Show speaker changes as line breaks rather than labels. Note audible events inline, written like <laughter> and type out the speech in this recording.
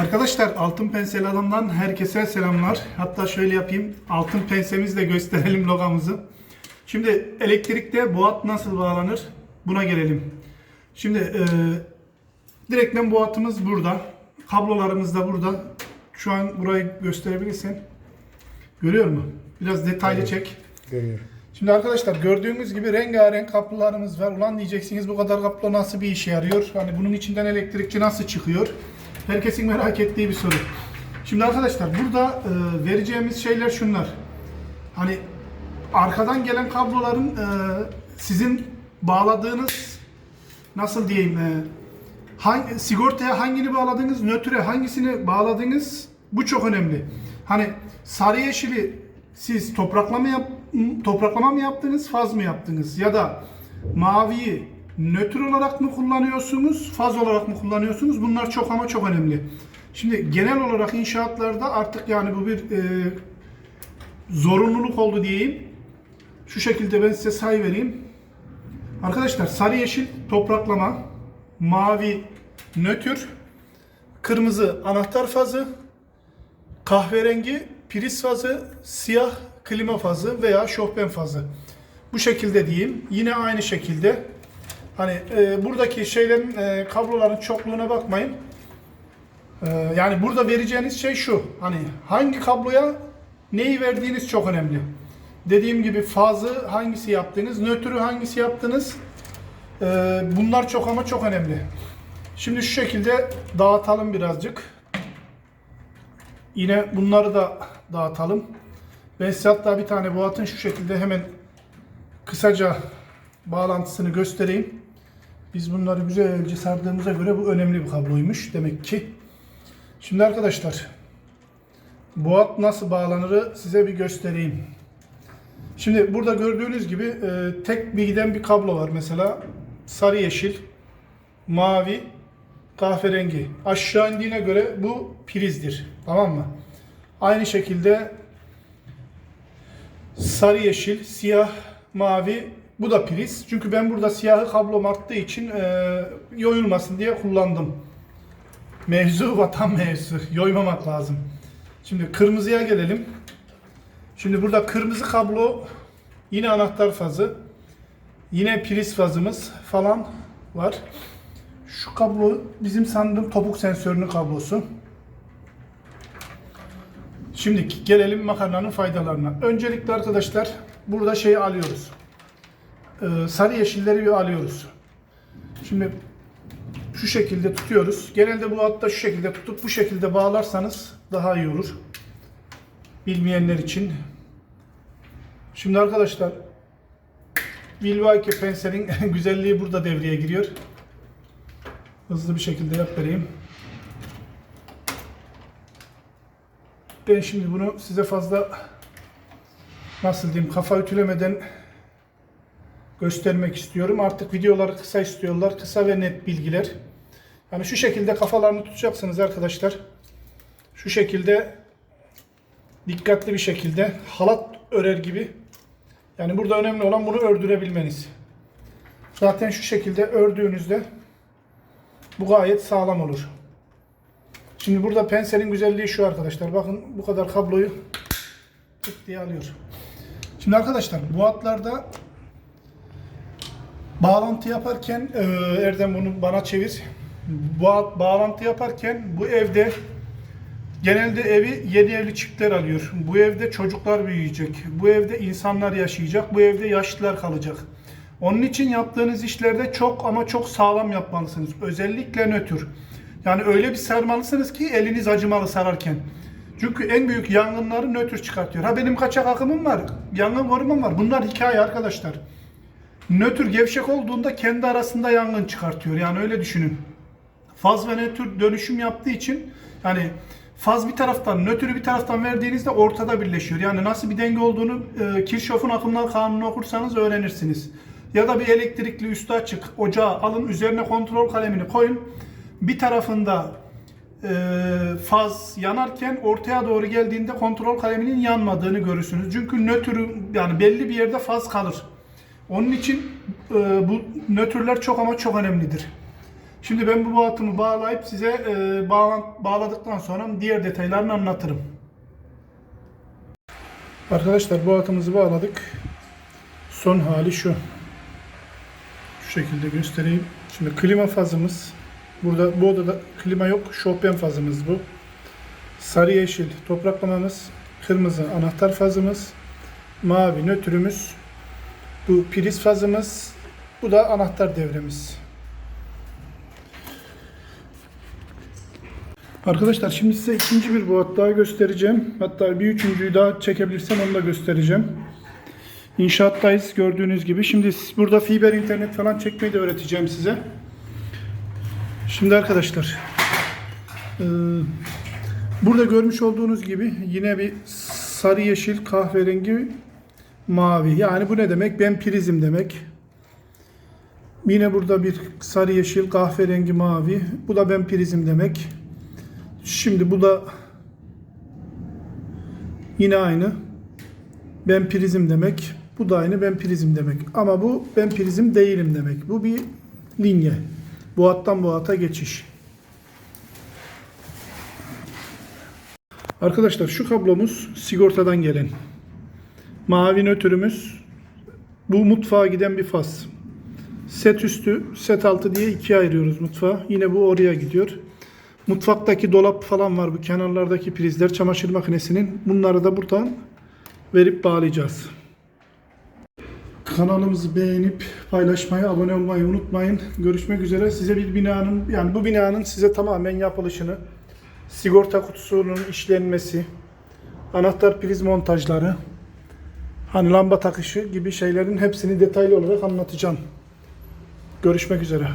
Arkadaşlar Altın Pensel Adam'dan herkese selamlar. Hatta şöyle yapayım. Altın pensemizle gösterelim logamızı. Şimdi elektrikte boğat nasıl bağlanır? Buna gelelim. Şimdi e, direktmen boğatımız burada. Kablolarımız da burada. Şu an burayı gösterebilirsen. Görüyor mu? Biraz detaylı çek.
Görüyorum.
Şimdi arkadaşlar gördüğünüz gibi rengarenk kapılarımız var. Ulan diyeceksiniz bu kadar kaplı nasıl bir işe yarıyor? Hani bunun içinden elektrikçi nasıl çıkıyor? Herkesin merak ettiği bir soru. Şimdi arkadaşlar burada e, vereceğimiz şeyler şunlar. Hani arkadan gelen kabloların e, sizin bağladığınız nasıl diyeyim e, hangi, sigortaya hangini bağladınız, nötre hangisini bağladınız bu çok önemli. Hani sarı yeşili siz topraklama yap, topraklama mı yaptınız, faz mı yaptınız ya da maviyi nötr olarak mı kullanıyorsunuz, faz olarak mı kullanıyorsunuz? Bunlar çok ama çok önemli. Şimdi genel olarak inşaatlarda artık yani bu bir e, zorunluluk oldu diyeyim. Şu şekilde ben size say vereyim. Arkadaşlar sarı yeşil topraklama, mavi nötr, kırmızı anahtar fazı, kahverengi priz fazı, siyah klima fazı veya şofben fazı. Bu şekilde diyeyim. Yine aynı şekilde. Hani e, buradaki şeylerin e, kabloların çokluğuna bakmayın. E, yani burada vereceğiniz şey şu. Hani hangi kabloya neyi verdiğiniz çok önemli. Dediğim gibi fazı hangisi yaptınız, nötrü hangisi yaptınız. E, bunlar çok ama çok önemli. Şimdi şu şekilde dağıtalım birazcık. Yine bunları da dağıtalım. Ben size hatta bir tane bu atın şu şekilde hemen kısaca bağlantısını göstereyim. Biz bunları güzelce sardığımıza göre bu önemli bir kabloymuş demek ki. Şimdi arkadaşlar bu at nasıl bağlanırı size bir göstereyim. Şimdi burada gördüğünüz gibi e, tek bir giden bir kablo var mesela sarı yeşil, mavi, kahverengi. Aşağı indiğine göre bu prizdir. Tamam mı? Aynı şekilde sarı yeşil, siyah, mavi bu da priz. Çünkü ben burada siyahı kablom arttığı için e, yoyulmasın diye kullandım. Mevzu vatan mevzu. Yoymamak lazım. Şimdi kırmızıya gelelim. Şimdi burada kırmızı kablo yine anahtar fazı. Yine priz fazımız falan var. Şu kablo bizim sandığım topuk sensörünün kablosu. Şimdi gelelim makarnanın faydalarına. Öncelikle arkadaşlar burada şeyi alıyoruz. Ee, sarı yeşilleri bir alıyoruz. Şimdi şu şekilde tutuyoruz. Genelde bu hatta şu şekilde tutup bu şekilde bağlarsanız daha iyi olur. Bilmeyenler için. Şimdi arkadaşlar Milwaukee penselin <laughs> güzelliği burada devreye giriyor. Hızlı bir şekilde yap vereyim. Ben şimdi bunu size fazla nasıl diyeyim kafa ütülemeden göstermek istiyorum. Artık videoları kısa istiyorlar. Kısa ve net bilgiler. Yani şu şekilde kafalarını tutacaksınız arkadaşlar. Şu şekilde dikkatli bir şekilde halat örer gibi. Yani burada önemli olan bunu ördürebilmeniz. Zaten şu şekilde ördüğünüzde bu gayet sağlam olur. Şimdi burada penselin güzelliği şu arkadaşlar. Bakın bu kadar kabloyu tık diye alıyor. Şimdi arkadaşlar bu hatlarda bağlantı yaparken e, Erdem bunu bana çevir. Bu bağlantı yaparken bu evde genelde evi yeni evli çiftler alıyor. Bu evde çocuklar büyüyecek. Bu evde insanlar yaşayacak. Bu evde yaşlılar kalacak. Onun için yaptığınız işlerde çok ama çok sağlam yapmalısınız. Özellikle nötr. Yani öyle bir sarmalısınız ki eliniz acımalı sararken. Çünkü en büyük yangınları nötr çıkartıyor. Ha benim kaçak akımım var, yangın korumam var. Bunlar hikaye arkadaşlar. Nötr gevşek olduğunda kendi arasında yangın çıkartıyor. Yani öyle düşünün. Faz ve nötr dönüşüm yaptığı için yani faz bir taraftan, nötrü bir taraftan verdiğinizde ortada birleşiyor. Yani nasıl bir denge olduğunu e, Kirchhoff'un akımlar kanunu okursanız öğrenirsiniz. Ya da bir elektrikli üstü açık ocağı alın üzerine kontrol kalemini koyun. Bir tarafında e, faz yanarken ortaya doğru geldiğinde kontrol kaleminin yanmadığını görürsünüz. Çünkü nötrü yani belli bir yerde faz kalır. Onun için e, bu nötrler çok ama çok önemlidir. Şimdi ben bu bağlatımı bağlayıp size e, bağlan, bağladıktan sonra diğer detaylarını anlatırım. Arkadaşlar bu bağladık. Son hali şu. Şu şekilde göstereyim. Şimdi klima fazımız. Burada bu odada klima yok. Chopin fazımız bu. Sarı yeşil topraklamamız. Kırmızı anahtar fazımız. Mavi nötrümüz. Bu priz fazımız. Bu da anahtar devremiz. Arkadaşlar şimdi size ikinci bir boğat daha göstereceğim. Hatta bir üçüncüyü daha çekebilirsem onu da göstereceğim. İnşaattayız gördüğünüz gibi. Şimdi burada fiber internet falan çekmeyi de öğreteceğim size. Şimdi arkadaşlar eee, burada görmüş olduğunuz gibi yine bir sarı yeşil kahverengi mavi. Yani bu ne demek? Ben prizim demek. Yine burada bir sarı yeşil kahverengi mavi. Bu da ben prizim demek. Şimdi bu da yine aynı. Ben prizim demek. Bu da aynı ben prizim demek. Ama bu ben prizim değilim demek. Bu bir linye. Bu hattan bu hata geçiş. Arkadaşlar şu kablomuz sigortadan gelen. Mavi nötrümüz bu mutfağa giden bir faz. Set üstü, set altı diye ikiye ayırıyoruz mutfağı. Yine bu oraya gidiyor. Mutfaktaki dolap falan var bu kenarlardaki prizler çamaşır makinesinin. Bunları da buradan verip bağlayacağız. Kanalımızı beğenip paylaşmayı, abone olmayı unutmayın. Görüşmek üzere. Size bir binanın yani bu binanın size tamamen yapılışını, sigorta kutusunun işlenmesi, anahtar priz montajları, hani lamba takışı gibi şeylerin hepsini detaylı olarak anlatacağım. Görüşmek üzere.